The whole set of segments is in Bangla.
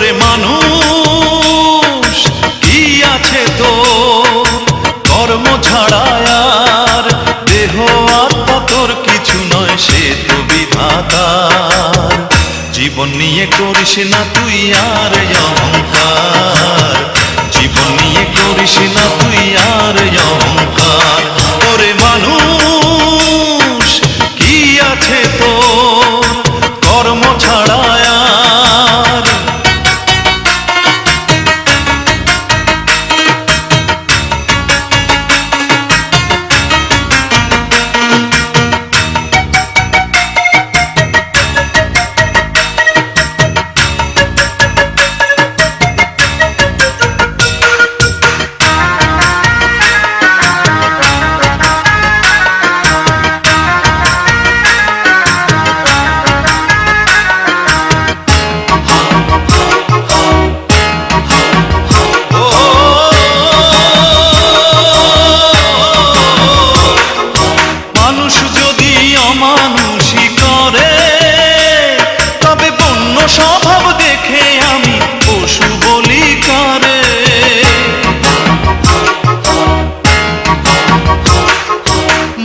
ওরে মানুষ, কি আছে তো? কর্ম ছাড়া আর দেহ আত্মা তোর কিছু নয়, সে তো বিধাতার জীবন নিয়ে করিস না তুই আর অহংকার। যদি অমানুষই করে। তবে বন্য স্বভাব দেখে আমি পশু বলি করে।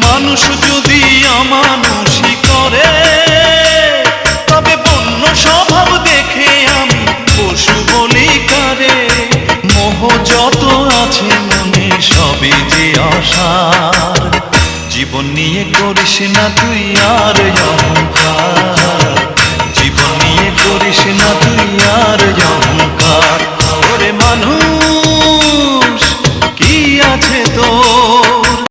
মানুষ যদি অমানুষই করে জীবন নিয়ে করিস না তুই আর অহংকার